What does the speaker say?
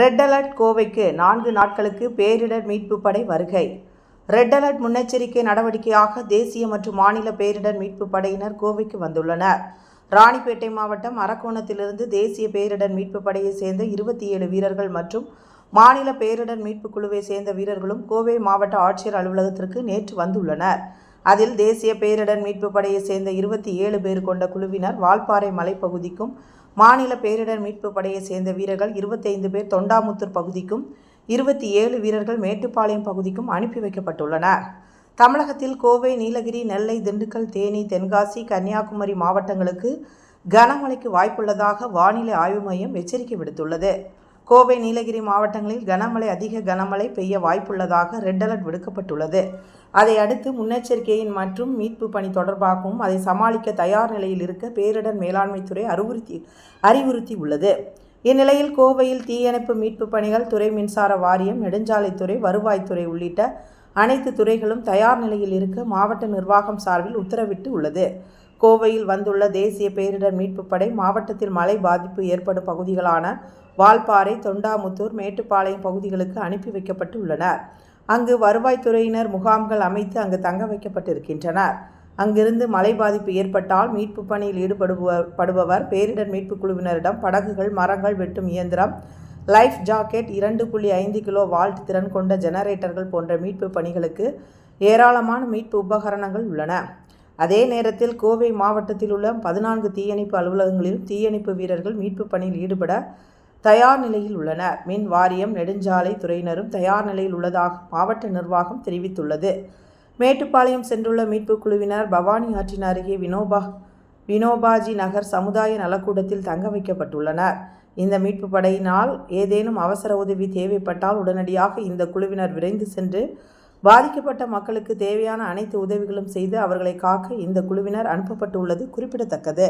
Red alert கோவைக்கு நான்கு நாட்களுக்கு பேரிடர் மீட்பு படை வருகை. ரெட் அலர்ட் முன்னெச்சரிக்கை நடவடிக்கையாக தேசிய மற்றும் மாநில பேரிடர் மீட்பு படையினர் கோவைக்கு வந்துள்ளனர். ராணிப்பேட்டை மாவட்டம் அரக்கோணத்திலிருந்து தேசிய பேரிடர் மீட்பு படையை சேர்ந்த இருபத்தி ஏழு வீரர்கள் மற்றும் மாநில பேரிடர் மீட்பு குழுவை சேர்ந்த வீரர்களும் கோவை மாவட்ட ஆட்சியர் அலுவலகத்திற்கு நேற்று வந்துள்ளனர். அதில் தேசிய பேரிடர் மீட்பு படையை சேர்ந்த இருபத்தி ஏழு பேர் கொண்ட குழுவினர் வால்பாறை மலைப்பகுதிக்கும் மாநில பேரிடர் மீட்பு படையை சேர்ந்த வீரர்கள் இருபத்தைந்து பேர் தொண்டாமுத்தூர் பகுதிக்கும் இருபத்தி ஏழு வீரர்கள் மேட்டுப்பாளையம் பகுதிக்கும் அனுப்பி வைக்கப்பட்டுள்ளனர். தமிழகத்தில் கோவை நீலகிரி நெல்லை திண்டுக்கல் தேனி தென்காசி கன்னியாகுமரி மாவட்டங்களுக்கு கனமழைக்கு வாய்ப்புள்ளதாக வானிலை ஆய்வு மையம் எச்சரிக்கை விடுத்துள்ளது. கோவை நீலகிரி மாவட்டங்களில் கனமழை அதிக கனமழை பெய்ய வாய்ப்புள்ளதாக ரெட் அலர்ட் விடுக்கப்பட்டுள்ளது. அதை அடுத்து முன்னெச்சரிக்கையின் மற்றும் மீட்பு பணி தொடர்பாகவும் அதை சமாளிக்க தயார் நிலையில் இருக்க பேரிடர் மேலாண்மைத்துறை அறிவுறுத்தி அறிவுறுத்தி உள்ளது இந்நிலையில் கோவையில் தீயணைப்பு மீட்பு பணிகள் துறை மின்சார வாரியம் நெடுஞ்சாலைத்துறை வருவாய்த்துறை உள்ளிட்ட அனைத்து துறைகளும் தயார் நிலையில் இருக்க மாவட்ட நிர்வாகம் சார்பில் உத்தரவிட்டு உள்ளது கோவையில் வந்துள்ள தேசிய பேரிடர் மீட்புப் படை மாவட்டத்தில் மழை பாதிப்பு ஏற்படும் பகுதிகளான வால்பாறை தொண்டாமுத்தூர் மேட்டுப்பாளையம் பகுதிகளுக்கு அனுப்பி வைக்கப்பட்டு உள்ளனர் அங்கு வருவாய்த்துறையினர் முகாம்கள் அமைத்து அங்கு தங்க வைக்கப்பட்டிருக்கின்றனர். அங்கிருந்து மழை பாதிப்பு ஏற்பட்டால் மீட்புப் பணியில் ஈடுபடுபவர் படுபவர் பேரிடர் மீட்புக் குழுவினரிடம் படகுகள் மரங்கள் வெட்டும் இயந்திரம் லைஃப் ஜாக்கெட் இரண்டு புள்ளி ஐந்து கிலோ வால்ட் திறன் கொண்ட ஜெனரேட்டர்கள் போன்ற மீட்பு பணிகளுக்கு ஏராளமான மீட்பு உபகரணங்கள் உள்ளன. அதே நேரத்தில் கோவை மாவட்டத்தில் உள்ள பதினான்கு தீயணைப்பு அலுவலகங்களிலும் தீயணைப்பு வீரர்கள் மீட்பு பணியில் ஈடுபட தயார் நிலையில் உள்ளனர். மின் வாரியம் நெடுஞ்சாலை துறையினரும் தயார் நிலையில் உள்ளதாக மாவட்ட நிர்வாகம் தெரிவித்துள்ளது. மேட்டுப்பாளையம் சென்றுள்ள மீட்புக் குழுவினர் பவானி ஆற்றின் அருகே வினோபா வினோபாஜி நகர் சமுதாய நலக்கூடத்தில் தங்க வைக்கப்பட்டுள்ளனர். இந்த மீட்பு படையினால் ஏதேனும் அவசர உதவி தேவைப்பட்டால் உடனடியாக இந்த குழுவினர் விரைந்து சென்று பாதிக்கப்பட்ட மக்களுக்கு தேவையான அனைத்து உதவிகளும் செய்து அவர்களை காக்க இந்த குழுவினர் அனுப்பப்பட்டுள்ளது குறிப்பிடத்தக்கது.